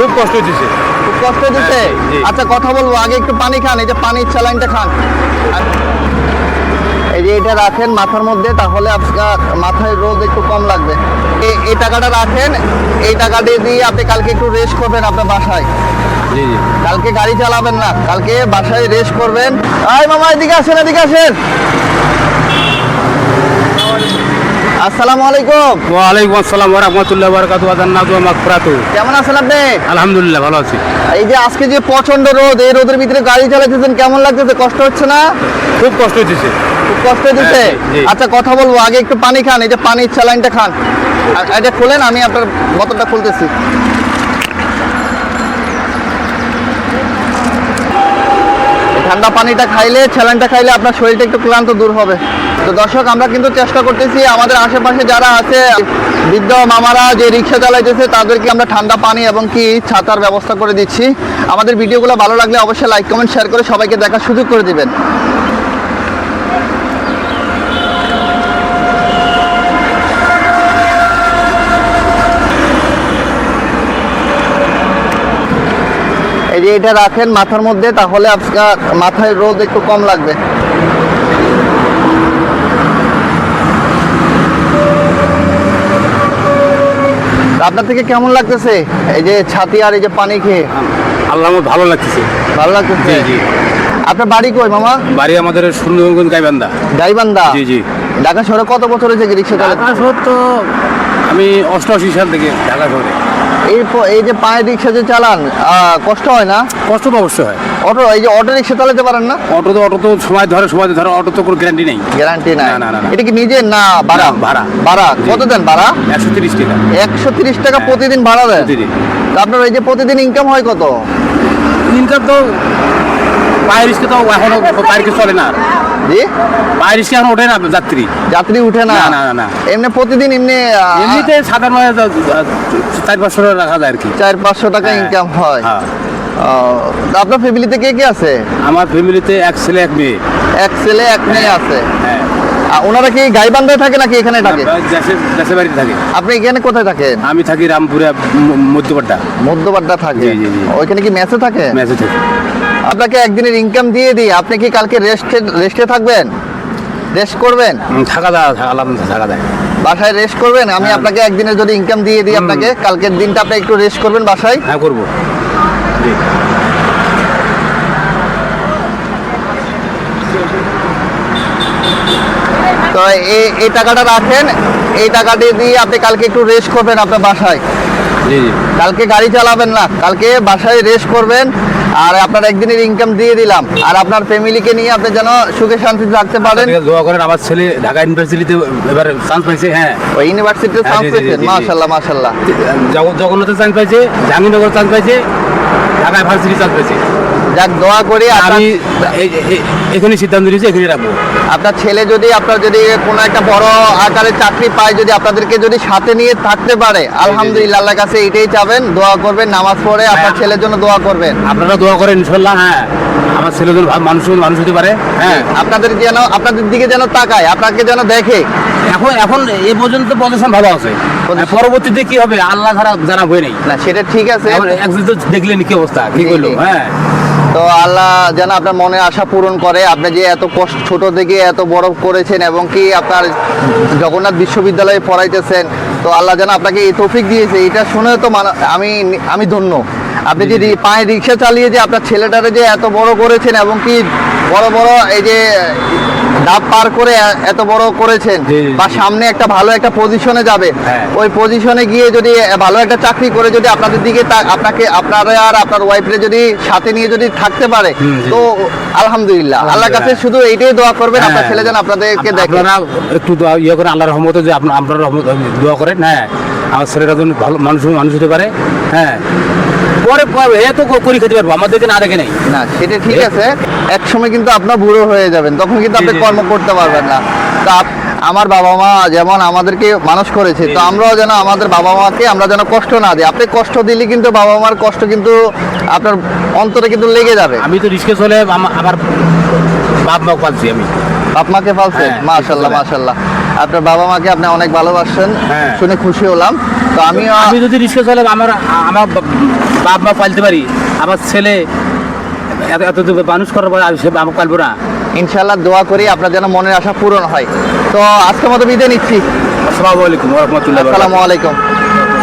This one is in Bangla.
খুব কষ্ট দিচ্ছে খুব কষ্ট দিচ্ছে হ্যাঁ। আচ্ছা কথা বলব আগে একটু পানি খান এই যে পানির স্যালাইনটা খান। এই যে এটা রাখেন মাথার মধ্যে তাহলে আপনার মাথায় রোদ একটু কম লাগবে। এই- এই টাকাটা রাখেন এই টাকাটা দিয়ে আপনি কালকে একটু রেস্ট করবেন আপনার বাসায়। জি জি। কালকে গাড়ি চালাবেন না কালকে বাসায় রেস্ট করবেন। আয় মামা এদিকে আসেন এদিকে আসেন। আসসালামু আলাইকুম। ওয়ালাইকুম আসসালাম ওরহমতুল্লাহ বরকাতু আদান্নাতু মাগফিরাতু। কেমন আছেন আপনি? আলহামদুলিল্লাহ ভালো আছি। এই যে আজকে যে প্রচণ্ড রোদ এই রোদের ভিতরে গাড়ি চালাতেছেন কেমন লাগতেছে? কষ্ট হচ্ছে না? খুব কষ্ট হচ্ছে খুব কষ্ট দিচ্ছে হ্যাঁ, আচ্ছা কথা বলব আগে একটু পানি খান এই যে পানির স্যালাইনটা খান। আর এটা খুলেন আমি আপনার বোতলটা খুলতেছি। ঠান্ডা পানিটা খাইলে স্যালাইনটা খাইলে আপনার শরীরটা একটু ক্লান্ত দূর হবে। তো দর্শক, আমরা কিন্তু চেষ্টা করতেছি, আমাদের আশেপাশে যারা আছে, বৃদ্ধ মামারা যে রিক্সা চালাইতেছে, তাদেরকে আমরা ঠান্ডা পানি এবং কি ছাতার ব্যবস্থা করে দিচ্ছি। আমাদের ভিডিওগুলো ভালো লাগলে অবশ্যই লাইক কমেন্ট শেয়ার করে সবাইকে দেখার সুযোগ করে দিবেন। এই যে এটা রাখেন মাথার মধ্যে তাহলে আপনার মাথায় রোদ একটু কম লাগবে। আপনার থেকে কেমন লাগতেছে? এই যে ছাতি আর এই যে পানি খেয়ে? আল্লাহ আমার ভালো লাগতেছে। ভালো লাগতেছে? জি জি। আপনার বাড়ি কই মামা? বাড়ি আমাদের সুন্দরগঞ্জ গাইবান্ধা। গাইবান্ধা? জি জি। ঢাকা শহরে কত বছর হয়েছে রিক্সা চালাতে তো আমি অষ্টআশি সাল থেকে ঢাকা শহরে। এই এই যে পায়ে রিক্সা যে চালান কষ্ট হয় না? কষ্ট তো অবশ্যই হয়। অটো এই যে অটো রিক্সা চালাতে পারেন না? অটো তো অটো তো সময় ধরে সময় ধরে অটো তো কোনো গ্যারান্টি নেই। গ্যারান্টি নাই। না, না, না। এটা কি নিজের না ভাড়া? ভাড়া। ভাড়া। কত দেন ভাড়া? একশো তিরিশ টাকা। একশো তিরিশ টাকা হ্যাঁ। প্রতিদিন ভাড়া দেন? প্রতিদিন। আপনার এই যে প্রতিদিন ইনকাম হয় কত? ইনকাম তো পায়ের রিস্কে তো এখনও কিছু চলে না। জি পায়ের রিস্কে এখন ওঠে না যাত্রী? যাত্রী উঠে না? না, না, না, না। এমনি প্রতিদিন এমনি এমনিতে সাধারণ চার পাঁচশো টাকা রাখা যায় আর কি। চার পাঁচশো টাকা হ্যাঁ, ইনকাম হয়। হ্যাঁ। তা আপনার ফ্যামিলিতে কে কে আছে? আমার ফ্যামিলিতে এক ছেলে এক মেয়ে। এক ছেলে এক মেয়ে আছে। হ্যাঁ। ওনারা কি গাইবান্ধায় থাকে নাকি এখানে থাকে? দেশের দেশের বাড়িতে থাকে। আপনি এখানে কোথায় থাকেন? আমি থাকি রামপুরে ম- মধ্যপাড্ডা থাকে। ওইখানে কি মেসে থাকে? ম্যাচে থাকি। আপনাকে একদিনের ইনকাম দিয়ে দিই। আপনি কি কালকে রেস্টে রেস্টে থাকবেন? রেস্ট করবেন? থাকা যায় আলাদা থাকা যায়। বাসায় রেস্ট করবেন? আমি হ্যাঁ। আপনাকে একদিনের যদি ইনকাম দিয়ে দিই আপনাকে কালকের দিনটা আপনি একটু রেস্ট করবেন বাসায়? হ্যাঁ করব। জি। তো এই এই টাকাটা রাখেন। এই টাকাটি দিয়ে আপনি কালকে একটু রেস্ট করবেন আপনার বাসায়। কালকে গাড়ি চালাবেন না। কালকে বাসায় রেস্ট করবেন। আর আপনার একদিনের ইনকাম দিয়ে দিলাম। আর আপনার ফ্যামিলিকে নিয়ে আপনি যেন সুখে শান্তিতে থাকতে পারেন। দোয়া করেন আমার ছেলে ঢাকা ইউনিভার্সিটিতে এবার চান্স পাইছে হ্যাঁ। ওই ইউনিভার্সিটিতে হ্যাঁ, চান্স পাইছে মাশাআল্লাহ মাশাআল্লাহ জগন্নাথে চান্স পাইছে জাহাঙ্গীরনগর চান্স পাইছে ঢাকা ইউনিভার্সিটি চান্স পাইছে। যাক দোয়া করি আমি এখানে সিদ্ধান্ত নিয়েছি এখানে রাখব। আপনার ছেলে যদি আপনার যদি কোনো একটা বড় আকারে চাকরি পায় যদি আপনাদেরকে যদি সাথে নিয়ে থাকতে পারে আলহামদুলিল্লাহ আল্লাহর কাছে এটাই চাবেন দোয়া করবেন নামাজ পড়ে আপনার হ্যাঁ। ছেলের জন্য দোয়া করবেন। আপনারা দোয়া করেন ইনশাল্লাহ হ্যাঁ। আমার ছেলে যেন মানুষ মানুষ হতে পারে হ্যাঁ। আপনাদের যেন আপনাদের দিকে যেন তাকায় আপনাকে যেন দেখে। এখন এখন এই পর্যন্ত পজিশন ভালো আছে। পরবর্তীতে কি হবে? আল্লাহ ছাড়া জানা বই নেই। না সেটা ঠিক আছে। একদিন তো দেখলেন কি অবস্থা কি করল হ্যাঁ। তো আল্লাহ যেন আপনার মনে আশা পূরণ করে। আপনি যে এত কষ্ট ছোট থেকে এত বড় করেছেন এবং কি আপনার জগন্নাথ বিশ্ববিদ্যালয়ে পড়াইতেছেন তো আল্লাহ যেন আপনাকে এই তৌফিক দিয়েছে। এটা শুনে তো মানা- আমি আমি ধন্য। আপনি যে পায়ে রিক্সা চালিয়ে যে আপনার ছেলেটারে যে এত বড় করেছেন এবং কি বড় বড় এই যে ডাব পার করে এত বড় করেছেন বা সামনে একটা ভালো একটা পজিশনে যাবে হ্যাঁ। ওই পজিশনে গিয়ে যদি ভালো একটা চাকরি করে যদি আপনাদের দিকে আপনাকে আপনারা আর আপনার ওয়াইফরে যদি সাথে নিয়ে যদি থাকতে পারে তো আলহামদুলিল্লাহ। আল্লাহর কাছে শুধু এইটাই দোয়া করবেন আপনার হ্যাঁ। ছেলে যেন আপনাদেরকে আপ- দেখে। একটু দোয়া ইয়ে করে আল্লাহর রহমতে যে আপনার রহমত দোয়া করেন হ্যাঁ। আমার ছেলেটা যেন ভালো মানুষ মানুষ হতে পারে হ্যাঁ। পরে পরে এ তো করে খেতে পারব আমাদেরকে না দেখে নেই। না সেটা ঠিক আছে। এক সময় কিন্তু আপনার বুড়ো হয়ে যাবেন তখন কিন্তু আপনি। কর্ম করতে পারবেন না। তা আমার বাবা মা যেমন আমাদেরকে মানুষ করেছে তো আমরাও যেন আমাদের বাবা মাকে আমরা যেন কষ্ট না দিই। আপনি কষ্ট দিলে কিন্তু বাবা মার কষ্ট কিন্তু আপনার অন্তরে কিন্তু লেগে যাবে। আমি তো রিস্কে চলে আমা- আমার বাপ মা পালছি আমি। বাপ মাকে পালছেন? হ্যাঁ, মাশাল্লাহ মাশাল্লাহ। আপনার বাবা মাকে আপনি অনেক ভালোবাসেন হ্যাঁ। শুনে খুশি হলাম। তো আমিও আমি যদি রিস্কে চালাই আমার আমার বাপ মা পালতে পারি আমার ছেলে এত মানুষ করার পরে সে পালবো না। ইনশাল্লাহ দোয়া করি আপনার যেন মনের আশা পূরণ হয়। তো আজকের মতো বিদায় নিচ্ছি। আসসালামু আলাইকুম রহমতুল্লাহ আসসালামু আলাইকুম।